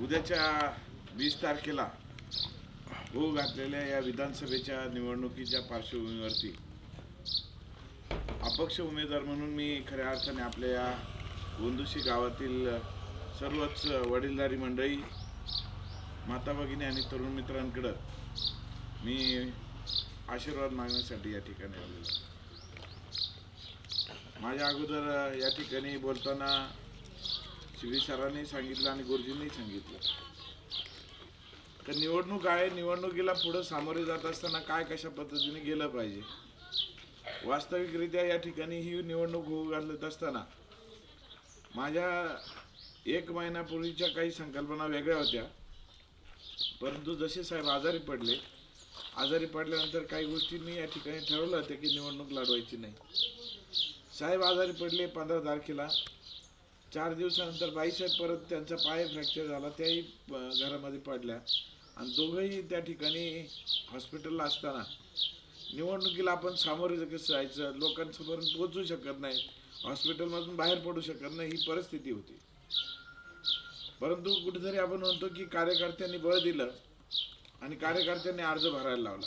उद्याच्या वीस तारखेला होऊ घातलेल्या या विधानसभेच्या निवडणुकीच्या पार्श्वभूमीवरती अपक्ष उमेदवार म्हणून मी खऱ्या अर्थाने आपल्या या गोंदुशी गावातील सर्वच वडीलधारी मंडळी माता भगिनी आणि तरुण मित्रांकडं मी आशीर्वाद मागण्यासाठी या ठिकाणी आलेलो माझ्या अगोदर या ठिकाणी बोलताना शिवी सरांनी सांगितलं आणि गुरुजींनी सांगितलं. तर निवडणूक आहे निवडणुकीला पुढं सामोरे जात असताना काय कशा पद्धतीने गेलं पाहिजे? वास्तविकरित्या या ठिकाणी ही निवडणूक होऊ घालत असताना माझ्या एक महिन्यापूर्वीच्या काही संकल्पना वेगळ्या होत्या. परंतु जसे साहेब आजारी पडले आजारी पडल्यानंतर काही गोष्टी मी या ठिकाणी ठरवलं होतं की निवडणूक लढवायची नाही. साहेब आजारी पडले पंधरा तारखेला. चार दिवसानंतर बाईसाहेब परत त्यांचा पाय फ्रॅक्चर झाला त्याही घरामध्ये पडल्या. आणि दोघंही त्या ठिकाणी हॉस्पिटलला असताना निवडणुकीला आपण सामोरे कसं जायचं लोकांसमोरून पोचू शकत नाही हॉस्पिटलमधून बाहेर पडू शकत नाही ही परिस्थिती होती. परंतु कुठेतरी आपण म्हणतो की कार्यकर्त्यांनी बळ दिलं आणि कार्यकर्त्यांनी अर्ज भरायला लावला.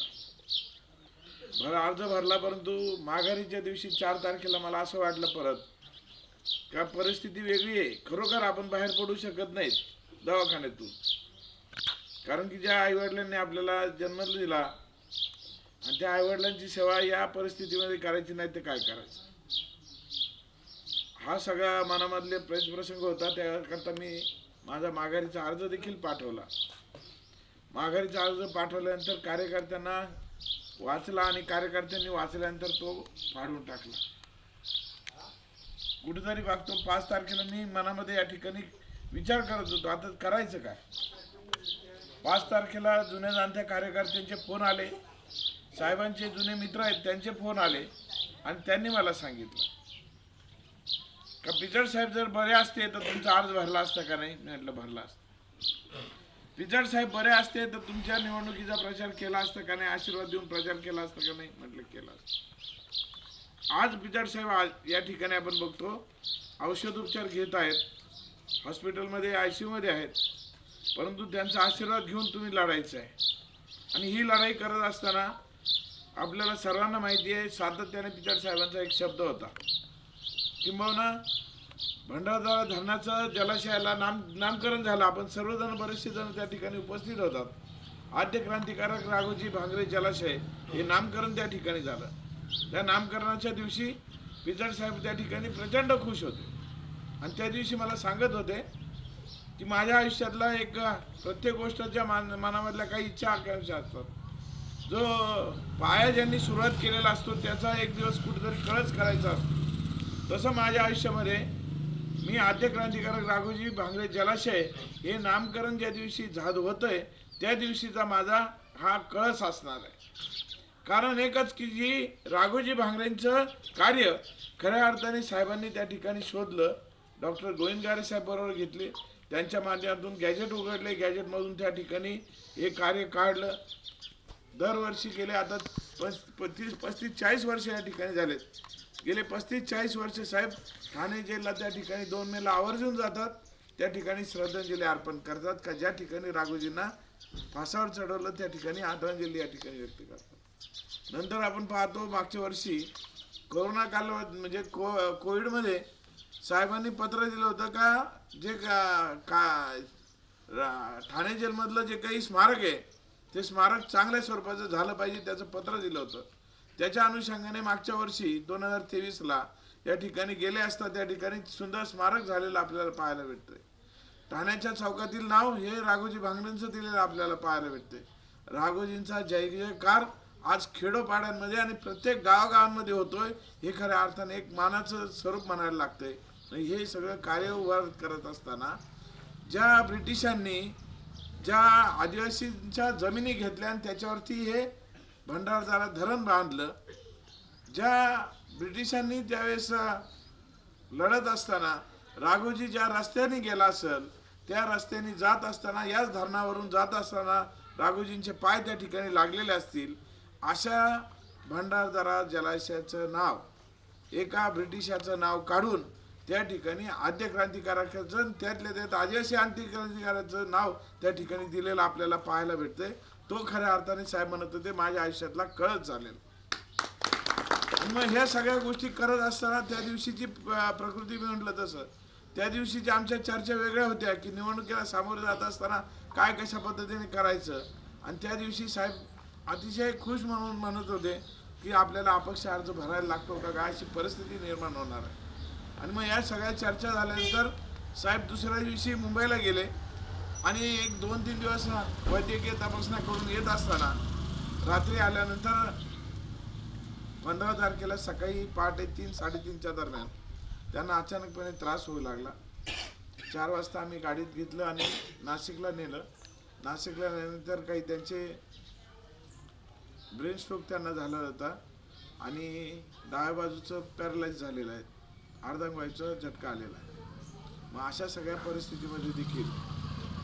भर अर्ज भरला परंतु माघारीच्या दिवशी चार तारखेला मला असं वाटलं परत का परिस्थिती वेगळी आहे? खरोखर आपण बाहेर पडू शकत नाहीत दवाखान्यातून. कारण की ज्या आईवडिलांनी आपल्याला जन्म दिला आणि त्या आईवडिलांची सेवा या परिस्थितीमध्ये करायची नाही तर काय करायचं? हा सगळा मनामधले प्रश्न प्रसंग होता. त्याकरता मी माझा माघारीचा अर्ज देखील पाठवला. माघारीचा अर्ज पाठवल्यानंतर कार्यकर्त्यांना वाचला आणि कार्यकर्त्यांनी वाचल्यानंतर तो फाडून टाकला. कुठेतरी बघतो पाच तारखेला मी मनामध्ये या ठिकाणी विचार करत होतो. आता करायचं काय? पाच तारखेला जुन्या जाणत्या कार्यकर्त्यांचे फोन आले. साहेबांचे जुने मित्र आहेत त्यांचे फोन आले आणि त्यांनी मला सांगितलं. का पिचड साहेब जर बरे असते तर तुमचा अर्ज भरला असता का नाही? मी म्हटलं भरला असता. पिचड साहेब बरे असते तर तुमच्या निवडणुकीचा प्रचार केला असता का नाही? आशीर्वाद देऊन प्रचार केला असता का नाही? म्हटलं केला असता. आज पिचड साहेब आज या ठिकाणी आपण बघतो औषध उपचार घेत आहेत हॉस्पिटलमध्ये आय सी यूमध्ये आहेत परंतु त्यांचा आशीर्वाद घेऊन तुम्ही लढायचं आहे. आणि ही लढाई करत असताना आपल्याला सर्वांना माहिती आहे सातत्याने पिचड साहेबांचा एक शब्द होता किंबहुना भंडारदारा धरणाचं जलाशयाला नाम नामकरण झालं आपण सर्वजण बरेचसे जण त्या ठिकाणी उपस्थित होतात. आद्य क्रांतिकारक राघोजी भांगरे जलाशय हे नामकरण त्या ठिकाणी झालं. त्या नामकरणाच्या दिवशी पिजड साहेब त्या ठिकाणी प्रचंड खुश होते. आणि त्या दिवशी मला सांगत होते की माझ्या आयुष्यातला एक प्रत्येक गोष्टीच्या मान मनामधल्या काही इच्छा आकांक्षा असतात. जो पाया ज्यांनी सुरुवात केलेला असतो त्याचा एक दिवस कुठेतरी कळच करायचा असतो. तसं माझ्या आयुष्यामध्ये मी आद्य क्रांतिकारक राघोजी भांगरे जलाशय हे नामकरण ज्या दिवशी झाद होतंय त्या दिवशीचा माझा हा कळस असणार आहे. कारण एकच की जी राघोजी भांगरेंचं कार्य खऱ्या अर्थाने साहेबांनी त्या ठिकाणी शोधलं. डॉक्टर गोविंदगारे साहेब बरोबर घेतले. त्यांच्या माध्यमातून गॅजेट उघडले. गॅजेटमधून त्या ठिकाणी हे कार्य काढलं. दरवर्षी गेले आता पस पस्तीस पस्तीस चाळीस वर्ष या ठिकाणी झालेत. गेले पस्तीस चाळीस वर्ष साहेब ठाणे जिल्हा त्या ठिकाणी दोन मेला आवर्जून जातात. त्या ठिकाणी श्रद्धांजली अर्पण करतात का? ज्या ठिकाणी राघोजींना फासावर चढवलं त्या ठिकाणी आदरांजली या ठिकाणी व्यक्त करतात. नंतर आपण पाहतो मागच्या वर्षी कोरोना काल म्हणजे को कोविडमध्ये साहेबांनी पत्र दिलं होतं का जे का का ठाणे जेलमधलं जे काही स्मारक आहे ते स्मारक चांगल्या स्वरूपाचं झालं पाहिजे त्याचं पत्र दिलं होतं. त्याच्या अनुषंगाने मागच्या वर्षी दोन हजार तेवीसला या ठिकाणी गेले असता त्या ठिकाणी सुंदर स्मारक झालेलं आपल्याला पाहायला भेटतंय. ठाण्याच्या चौकातील नाव हे राघोजी भांगडेंचं दिलेलं आपल्याला पाहायला भेटते राघोजींचा जय जयकार. आज खेडोपाड्यांमध्ये आणि प्रत्येक गावागावांमध्ये होतोय हे खऱ्या अर्थाने एक मानाचं स्वरूप म्हणायला लागतंय. आणि हे सगळं कार्य उभार करत असताना ज्या ब्रिटिशांनी ज्या आदिवासींच्या जमिनी घेतल्या आणि त्याच्यावरती हे भंडारदारा धरण बांधलं ज्या ब्रिटिशांनी त्यावेळेस लढत असताना राघोजी ज्या रस्त्याने गेला असेल त्या रस्त्याने जात असताना याच धरणावरून जात असताना राघोजींचे पाय त्या ठिकाणी लागलेले असतील. अशा भंडारदरा जलाशयाचं नाव एका ब्रिटिशाचं नाव काढून त्या ठिकाणी आद्य क्रांतिकारकाचं त्यातल्या त्यात आदिवासी क्रांतिकारकाचं नाव त्या ठिकाणी दिलेलं आपल्याला पाहायला भेटतंय. तो खऱ्या अर्थाने साहेब म्हणत होते माझ्या आयुष्यातला कळत चालेल मग ह्या सगळ्या गोष्टी करत असताना त्या दिवशीची प्रकृती मी म्हटलं तसं त्या दिवशीची आमच्या चर्चा वेगळ्या होत्या की निवडणुकीला सामोरे जात असताना काय कशा पद्धतीने करायचं आणि त्या दिवशी साहेब अतिशय खुश म्हणून म्हणत होते की आपल्याला अपक्ष अर्ज भरायला लागतो का? काय अशी परिस्थिती निर्माण होणार आहे? आणि मग या सगळ्या चर्चा झाल्यानंतर साहेब दुसऱ्या दिवशी मुंबईला गेले आणि एक दोन तीन दिवस वैद्यकीय तपासण्या करून येत असताना रात्री आल्यानंतर पंधरा तारखेला सकाळी पहाटे तीन साडेतीनच्या दरम्यान त्यांना अचानकपणे त्रास होऊ लागला. चार वाजता आम्ही गाडीत घेतलं आणि नाशिकला नेलं. नाशिकला नेल्यानंतर काही त्यांचे ब्रेन स्ट्रोक त्यांना झाला होता आणि डाव्या बाजूचं पॅरलाइज झालेलं आहे. अर्धांगवायूचा झटका आलेला आहे. मग अशा सगळ्या परिस्थितीमध्ये देखील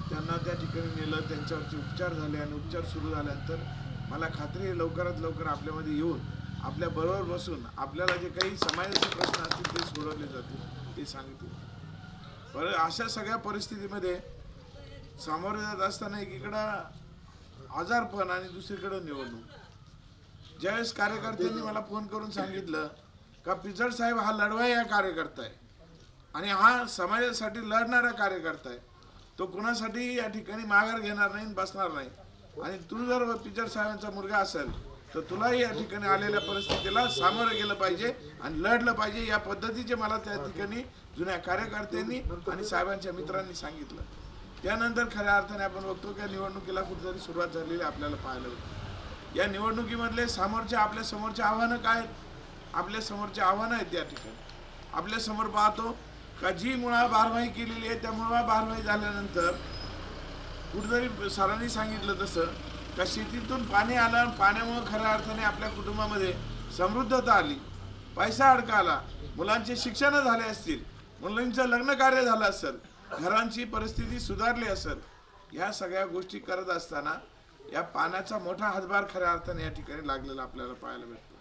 त्यांना त्या ठिकाणी नेलं त्यांच्यावरचे उपचार झाले आणि उपचार सुरू झाल्यानंतर मला खात्री आहे लवकरात लवकर आपल्यामध्ये येऊन आपल्या बरोबर बसून आपल्याला जे काही समाजाचे प्रश्न असतील ते सोडवले जातील ते सांगतील. बरं अशा सगळ्या परिस्थितीमध्ये सामोरे जात असताना एकीकडं आजारपण आणि दुसरीकडं निवडणूक. ज्यावेळेस कार्यकर्त्यांनी मला फोन करून सांगितलं का पिचड साहेब हा लढवा या कार्यकर्ता आहे आणि हा समाजासाठी लढणारा कार्यकर्ता आहे. तो कुणासाठी या ठिकाणी माघार घेणार नाही आणि बसणार नाही. आणि तू जर पिचड साहेबांचा मुलगा असेल तर तुलाही या ठिकाणी आलेल्या परिस्थितीला सामोरं गेलं पाहिजे आणि लढलं पाहिजे या पद्धतीचे मला त्या ठिकाणी जुन्या कार्यकर्त्यांनी आणि साहेबांच्या मित्रांनी सांगितलं. त्यानंतर खऱ्या अर्थाने आपण बघतो की निवडणुकीला कुठेतरी सुरुवात झालेली आपल्याला पाहायला होती या निवडणुकीमधले समोरचे आपल्या समोरचे आव्हानं काय आहेत. आपल्या समोरचे आव्हानं आहेत त्या ठिकाणी. आपल्यासमोर पाहतो का जी मुळा बारमाही केलेली आहे त्या मुळा बारमाही झाल्यानंतर कुठेतरी सरांनी सांगितलं तसं का शेतीतून पाणी आलं आणि पाण्यामुळे खऱ्या अर्थाने आपल्या कुटुंबामध्ये समृद्धता आली. पैसा अडका आला. मुलांचे शिक्षण झाले असतील. मुलांचं लग्न कार्य झालं असेल. घरांची परिस्थिती सुधारली असेल. ह्या सगळ्या गोष्टी करत असताना या पाण्याचा मोठा हातभार खऱ्या अर्थाने या ठिकाणी लागलेला आपल्याला पाहायला भेटतो.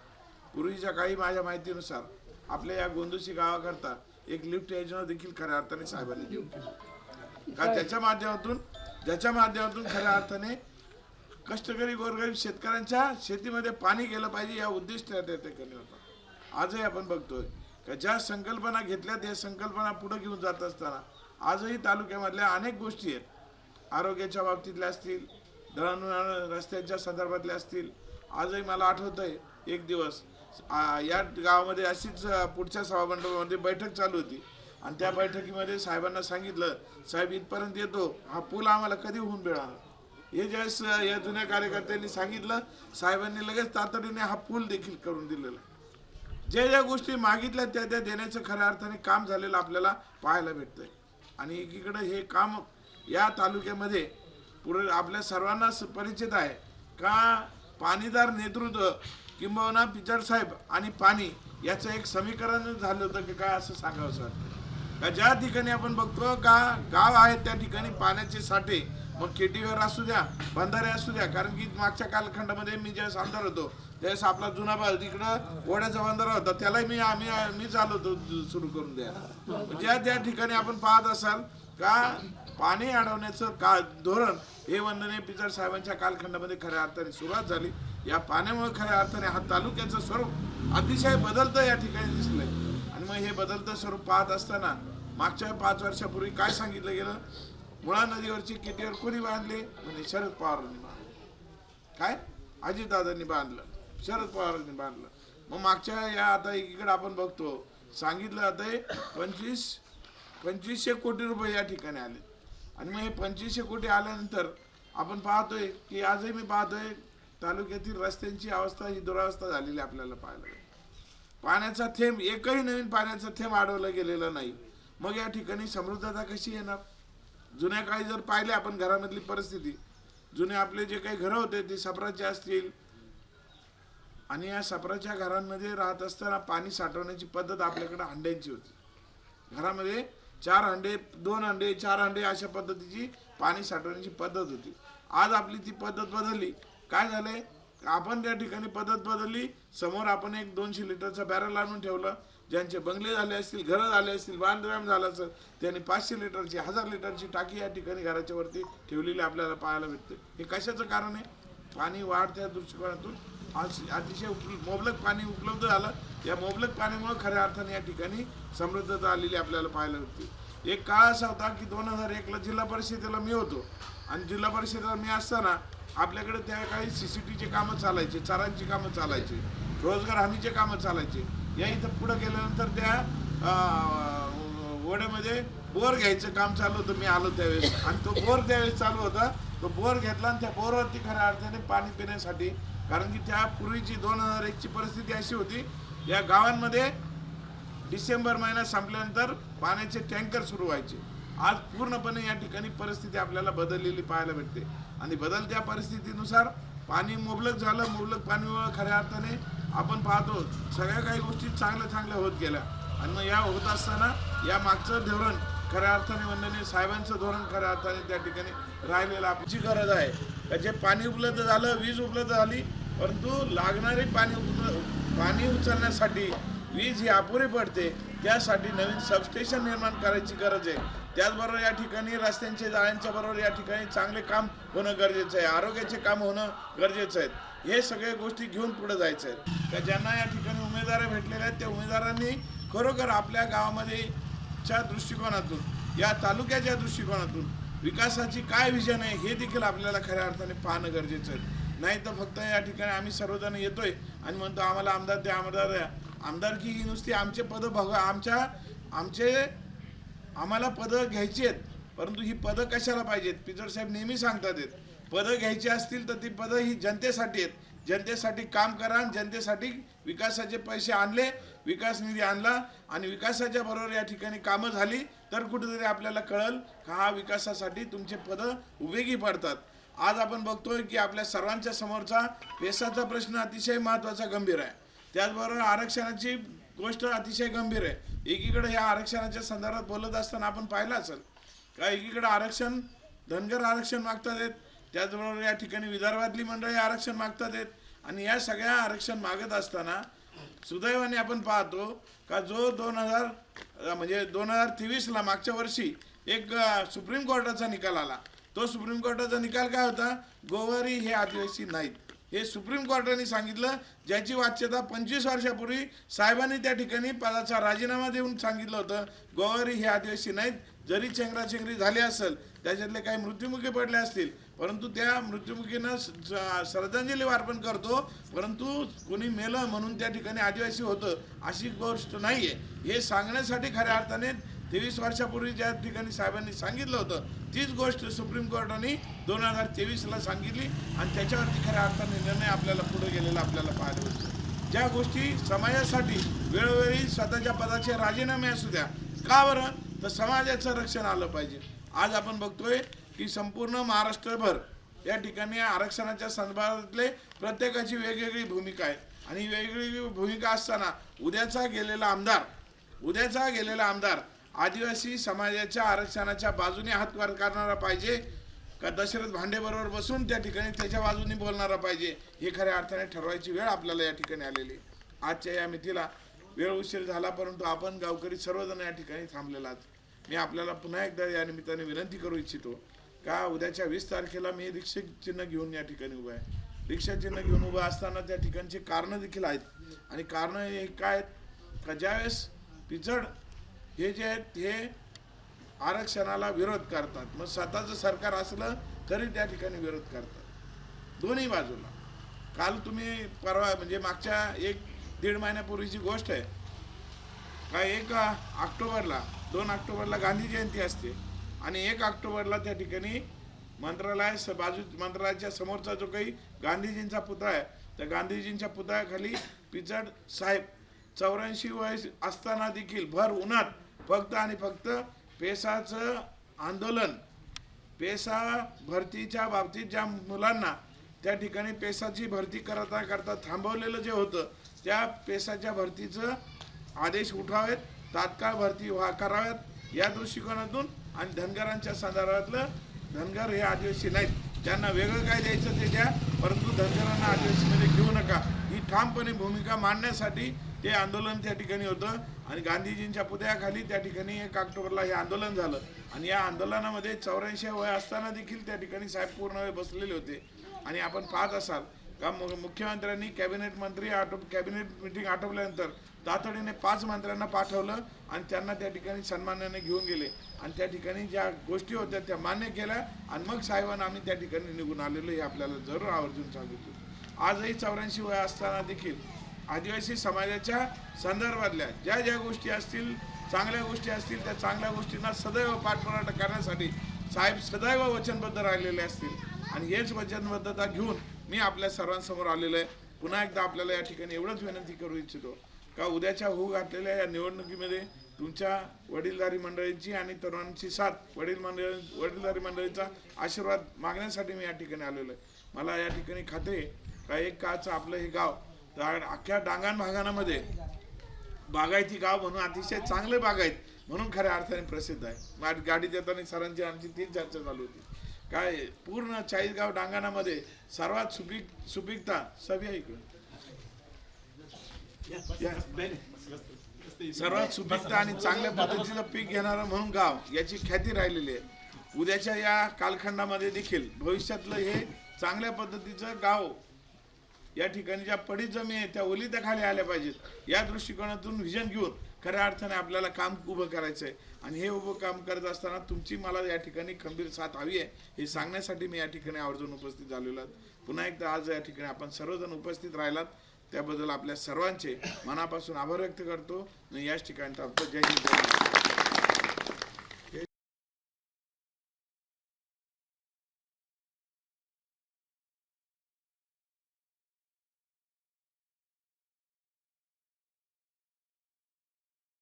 पूर्वीच्या काळी माझ्या माहितीनुसार आपल्या या गोंदुशी गावाकरता एक लिफ्ट योजना देखील खऱ्या अर्थाने साहेबांनी देऊ केली. का त्याच्या माध्यमातून ज्याच्या माध्यमातून खऱ्या अर्थाने कष्टकरी गोरगरीब शेतकऱ्यांच्या शेतीमध्ये पाणी गेलं पाहिजे या उद्दिष्ट त्या ठिकाणी होता. आजही आपण बघतोय का ज्या संकल्पना घेतल्या त्या संकल्पना पुढे घेऊन जात असताना आजही तालुक्यामधल्या अनेक गोष्टी आहेत. आरोग्याच्या बाबतीतल्या असतील दळणवळण रस्त्यांच्या संदर्भातले असतील. आजही मला आठवत आहे एक दिवस या गावामध्ये अशीच पुढच्या सभामंडळामध्ये बैठक चालू होती. आणि त्या बैठकीमध्ये साहेबांना सांगितलं साहेब इथपर्यंत येतो. हा पूल आम्हाला कधी होऊन मिळाला? हे ज्यावेळेस या जुन्या कार्यकर्त्यांनी सांगितलं साहेबांनी लगेच तातडीने हा पूल देखील करून दिलेला. ज्या ज्या गोष्टी मागितल्या त्या त्या देण्याचं खऱ्या अर्थाने काम झालेलं आपल्याला पाहायला भेटतंय. आणि एकीकडं हे काम या तालुक्यामध्ये पुढे आपल्या सर्वांना परिचित आहे. का पाणीदार नेतृत्व किंबहुना पिचड साहेब आणि पाणी याचं एक समीकरण झालं होतं की काय असं सांगावं सर? का ज्या ठिकाणी आपण बघतो का गाव आहेत त्या ठिकाणी पाण्याचे साठे मग केटीवर असू द्या बंधारे असू द्या कारण की मागच्या कालखंडामध्ये मी ज्यावेळेस आमदार होतो त्यावेळेस आपला जुना बाल तिकडं ओढ्याचा बंधारा होता त्यालाही मी आम्ही मी चालवतो सुरू करून द्या ज्या त्या ठिकाणी आपण पाहत असाल का पाणी अडवण्याचं का धोरण हे वंदने पिचड साहेबांच्या कालखंडामध्ये खऱ्या अर्थाने सुरुवात झाली. या पाण्यामुळे खऱ्या अर्थाने हा तालुक्याचं स्वरूप अतिशय बदलतं या ठिकाणी दिसलंय. आणि मग हे बदलतं स्वरूप पाहत असताना मागच्या पाच वर्षापूर्वी काय सांगितलं गेलं? मुळा नदीवरची किटीवर कोणी बांधली? म्हणजे शरद पवारांनी बांधलं. काय? अजितदादांनी बांधलं. शरद पवारांनी बांधलं. मग मागच्या या आता एकीकडे आपण बघतो. सांगितलं जातंय पंचवीस पंचवीसशे कोटी रुपये या ठिकाणी आले. आणि मग हे पंचवीसशे कोटी आल्यानंतर आपण पाहतोय की आजही मी पाहतोय तालुक्यातील रस्त्यांची अवस्था ही दुरावस्था झालेली आपल्याला पाहायला पाण्याचा थेंब एकही नवीन पाण्याचा थेंब अडवला गेलेला नाही. मग या ठिकाणी समृद्धता कशी येणार? जुन्या काळी जर पाहिले आपण घरामधली परिस्थिती जुने आपले जे काही घरं होते ते सपराचे असतील. आणि या सपराच्या घरांमध्ये राहत असताना पाणी साठवण्याची पद्धत आपल्याकडे हंड्यांची होती. घरामध्ये चार अंडे दोन अंडे चार अंडे अशा पद्धतीची पाणी साठवण्याची पद्धत होती. आज आपली ती पद्धत बदलली. काय झालंय? आपण त्या ठिकाणी पद्धत बदलली. समोर आपण एक दोनशे लिटरचा बॅरल आणून ठेवलं. ज्यांचे बंगले झाले असतील घरं झाले असतील बांधकाम झालं असेल त्यांनी पाचशे लिटरची हजार लिटरची टाकी या ठिकाणी घराच्या वरती ठेवलेली आपल्याला पाहायला भेटते. हे कशाचं कारण आहे? पाणी वाढत्या दृष्टिकोनातून आज अतिशय उप- मोबलक पाणी उपलब्ध झालं. या मोबलक पाण्यामुळे खऱ्या अर्थाने या ठिकाणी समृद्धता आलेली आपल्याला पाहायला होती एक काळ असा होता की दोन हजार एकला जिल्हा परिषदेला मी होतो. आणि जिल्हा परिषदेला मी असताना आपल्याकडे त्या काही सी सी टीचे कामं चालायचे चारांची कामं चालायची रोजगार हमीचे कामं चालायचे. या इथं पुढं गेल्यानंतर त्या अं, ओढ्यामध्ये बोर घ्यायचं काम चालू होतं. मी आलो त्यावेळेस. आणि तो बोर त्यावेळेस चालू होता तो बोर घेतला आणि त्या बोरवरती खऱ्या अर्थाने पाणी पिण्यासाठी. कारण की त्या पूर्वीची दोन हजार एकची परिस्थिती अशी होती या गावांमध्ये डिसेंबर महिना संपल्यानंतर पाण्याचे टँकर सुरू व्हायचे. आज पूर्णपणे या ठिकाणी परिस्थिती आपल्याला बदललेली पाहायला भेटते. आणि बदलत्या परिस्थितीनुसार पाणी मुबलक झालं मुबलक पाणी खऱ्या अर्थाने आपण पाहतो सगळ्या काही गोष्टी चांगल्या चांगल्या होत गेल्या. आणि मग या होत असताना या मागचं धोरण खऱ्या अर्थाने वंदनीय साहेबांचं धोरण खऱ्या अर्थाने त्या ठिकाणी राहिलेलं आपली गरज आहे का जे पाणी उपलब्ध झालं वीज उपलब्ध झाली परंतु लागणारे पाणी पाणी उचलण्यासाठी वीज ही अपुरी पडते त्यासाठी नवीन सबस्टेशन निर्माण करायची गरज आहे. त्याचबरोबर या ठिकाणी रस्त्यांचे जाळ्यांच्या बरोबर या ठिकाणी चांगले काम होणं गरजेचं आहे. आरोग्याचे काम होणं गरजेचं आहे. हे सगळे गोष्टी घेऊन पुढे जायचं आहे. तर ज्यांना या ठिकाणी उमेदवार भेटलेले आहेत त्या उमेदवारांनी खरोखर आपल्या गावामध्ये च्या दृष्टिकोनातून या तालुक्याच्या दृष्टिकोनातून विकासाची काय विजन आहे हे देखील आपल्याला खऱ्या अर्थाने पाहणं गरजेचं आहे. नाही तर फक्त या ठिकाणी आम्ही सर्वजण येतोय आणि म्हणतो आम्हाला आमदार द्या आमदार द्या. आमदारकी ही नुसती आमचे पदं बघ आमच्या आमचे आम्हाला पदं घ्यायची आहेत परंतु ही पदं कशाला पाहिजेत? पिचड साहेब नेहमी सांगतात आहेत. पदं घ्यायची असतील तर ती पदं ही जनतेसाठी आहेत. जनतेसाठी काम करा आणि जनतेसाठी विकासाचे पैसे आणले विकास निधी आणला आणि विकासाच्या बरोबर या ठिकाणी कामं झाली तर कुठेतरी आपल्याला कळल का हा विकासासाठी तुमचे पदं उभेगी पडतात. आज आपण बघतोय की आपल्या सर्वांच्या समोरचा पेसाचा प्रश्न अतिशय महत्त्वाचा गंभीर आहे. त्याचबरोबर आरक्षणाची गोष्ट अतिशय गंभीर आहे. एकीकडे या आरक्षणाच्या संदर्भात बोलत असताना आपण पाहिलं असेल का एकीकडे आरक्षण धनगर आरक्षण मागतात आहेत त्याचबरोबर या ठिकाणी विदर्भातली मंडळी आरक्षण मागतात आहेत आणि या सगळ्या आरक्षण मागत असताना सुदैवाने आपण पाहतो का जो दोन हजार म्हणजे दोन हजार तेवीसला मागच्या वर्षी एक सुप्रीम कोर्टाचा निकाल आला. तो सुप्रीम कोर्टाचा निकाल काय होता? गोवारी हे आदिवासी नाहीत. हे सुप्रीम कोर्टाने सांगितलं ज्याची वाच्यता पंचवीस वर्षापूर्वी साहेबांनी त्या ठिकाणी पदाचा राजीनामा देऊन सांगितलं होतं. गोवारी हे आदिवासी नाहीत. जरी चेंगराचेंगरी झाली असेल त्याच्यातले काही मृत्युमुखी पडले असतील परंतु त्या मृत्युमुखीनं श्रद्धांजली अर्पण करतो. परंतु कोणी मेलं म्हणून त्या ठिकाणी आदिवासी होतं अशी गोष्ट नाही आहे हे सांगण्यासाठी खऱ्या अर्थाने तेवीस वर्षापूर्वी ज्या ठिकाणी साहेबांनी सांगितलं होतं तीच गोष्ट सुप्रीम कोर्टाने दोन हजार तेवीसला सांगितली आणि त्याच्यावरती खऱ्या अर्थाने निर्णय आपल्याला पुढे गेलेला आपल्याला पाहायला मिळतो. ज्या गोष्टी समाजासाठी वेळोवेळी स्वतःच्या पदाचे राजीनामे असू द्या का बरं? तर समाजाचं रक्षण आलं पाहिजे. आज आपण बघतोय की संपूर्ण महाराष्ट्रभर या ठिकाणी आरक्षणाच्या संदर्भातले प्रत्येकाची वेगवेगळी भूमिका आहे. आणि वेगवेगळी भूमिका असताना उद्याचा गेलेला आमदार उद्याचा गेलेला आमदार आदिवासी समाजाच्या आरक्षणाच्या बाजूने हात वर करणारा पाहिजे का दशरथ भांडे बरोबर बसून त्या ठिकाणी त्याच्या बाजूने बोलणारा पाहिजे? हे खऱ्या अर्थाने ठरवायची वेळ आपल्याला या ठिकाणी आलेली आजच्या या मितीला वेळ उशीर झाला परंतु आपण गावकरी सर्वजण या ठिकाणी थांबलेला मी आपल्याला पुन्हा एकदा या निमित्ताने विनंती करू इच्छितो का उद्याच्या वीस तारखेला मी रिक्षा चिन्ह घेऊन या ठिकाणी उभा आहे. रिक्षा चिन्ह घेऊन उभा असताना त्या ठिकाणचे कारणं देखील आहेत. आणि कारणं हे काय आहेत? का ज्यावेळेस पिचड हे जे आहेत हे आरक्षणाला विरोध करतात. मग स्वतःचं सरकार असलं तरी त्या ठिकाणी विरोध करतात. दोन्ही बाजूला. काल तुम्ही परवा म्हणजे मागच्या एक दीड महिन्यापूर्वीची गोष्ट आहे. का एक ऑक्टोबरला दोन ऑक्टोबरला गांधी जयंती असते आणि एक ऑक्टोबरला त्या ठिकाणी मंत्रालय स- बाजू मंत्रालयाच्या समोरचा जो काही गांधीजींचा पुतळा आहे त्या गांधीजींच्या पुतळ्याखाली पिचड साहेब चौऱ्याऐंशी वय असताना देखील भर उन्हात फक्त आणि फक्त पेसाचं आंदोलन पेसा भरतीच्या बाबतीत ज्या मुलांना त्या ठिकाणी पेसाची भरती करता करता थांबवलेलं जे होतं त्या पेसाच्या भरतीचं आदेश उठावेत तात्काळ भरती व्हा कराव्यात या दृष्टिकोनातून आणि धनगरांच्या संदर्भातलं धनगर हे आदिवासी नाहीत. त्यांना वेगळं काय द्यायचं ते द्या परंतु धनगरांना आदिवासीमध्ये घेऊ नका. ही ठामपणे भूमिका मांडण्यासाठी ते आंदोलन त्या ठिकाणी होतं आणि गांधीजींच्या पुतळ्याखाली त्या ठिकाणी एक ऑक्टोबरला हे आंदोलन झालं. आणि या आंदोलनामध्ये चौऱ्याऐंशी वय असताना देखील त्या ठिकाणी साहेब पूर्ण वेळ बसलेले होते. आणि आपण पाहत असाल का मुख्यमंत्र्यांनी कॅबिनेट मंत्री आटोप कॅबिनेट मिटिंग आटोपल्यानंतर तातडीने पाच मंत्र्यांना पाठवलं आणि त्यांना त्या ठिकाणी सन्मानाने घेऊन गेले. आणि त्या ठिकाणी ज्या गोष्टी होत्या त्या मान्य केल्या आणि मग साहेबांना आम्ही त्या ठिकाणी निघून आलेलो हे आपल्याला जरूर आवर्जून सांगितलं. आजही चौऱ्याऐंशी वय असताना देखील आदिवासी समाजाच्या संदर्भातल्या ज्या ज्या गोष्टी असतील चांगल्या गोष्टी असतील त्या चांगल्या गोष्टींना सदैव पाठपुरावा करण्यासाठी साहेब सदैव वचनबद्ध राहिलेले असतील. आणि हेच वचनबद्धता घेऊन मी आपल्या सर्वांसमोर आलेलो आहे. पुन्हा एकदा आपल्याला या ठिकाणी एवढंच विनंती करू इच्छितो का उद्याच्या होऊ घातलेल्या या निवडणुकीमध्ये तुमच्या वडीलधारी मंडळींची आणि तरुणांची साथ वडील मंडळ वडीलधारी मंडळीचा आशीर्वाद मागण्यासाठी मी या ठिकाणी आलेलो आहे. मला या ठिकाणी खात्री का एक काचं आपलं हे गाव अख्ख्या डांगण भागामध्ये बागायती गाव म्हणून अतिशय चांगले बागायत म्हणून खऱ्या अर्थाने प्रसिद्ध आहे. गाडीत येताना सरांची आमची तीच चर्चा चालू होती. काय पूर्ण चाळीसगाव डांगणामध्ये सर्वात सुपीक सुपीकता सभ्य इकडे सर्वात सुपीकता आणि चांगल्या पद्धतीचं पीक घेणारं म्हणून गाव याची ख्याती राहिलेली आहे. उद्याच्या या कालखंडामध्ये देखील भविष्यातलं हे चांगल्या पद्धतीचं गाव या ठिकाणी ज्या पडीत जमीन आहे त्या ओलिताखाली आल्या पाहिजेत. या दृष्टिकोनातून व्हिजन घेऊन खऱ्या अर्थाने आपल्याला काम उभं करायचं आहे आणि हे उभं काम करत असताना तुमची मला या ठिकाणी खंबीर साथ हवी आहे हे सांगण्यासाठी मी या ठिकाणी आवर्जून उपस्थित झालेलो पुन्हा एकदा आज या ठिकाणी आपण सर्वजण उपस्थित राहिलात. त्याबद्दल आपल्या सर्वांचे मनापासून आभार व्यक्त करतो. आणि याच ठिकाणी थांबतो. जय हिंद. जय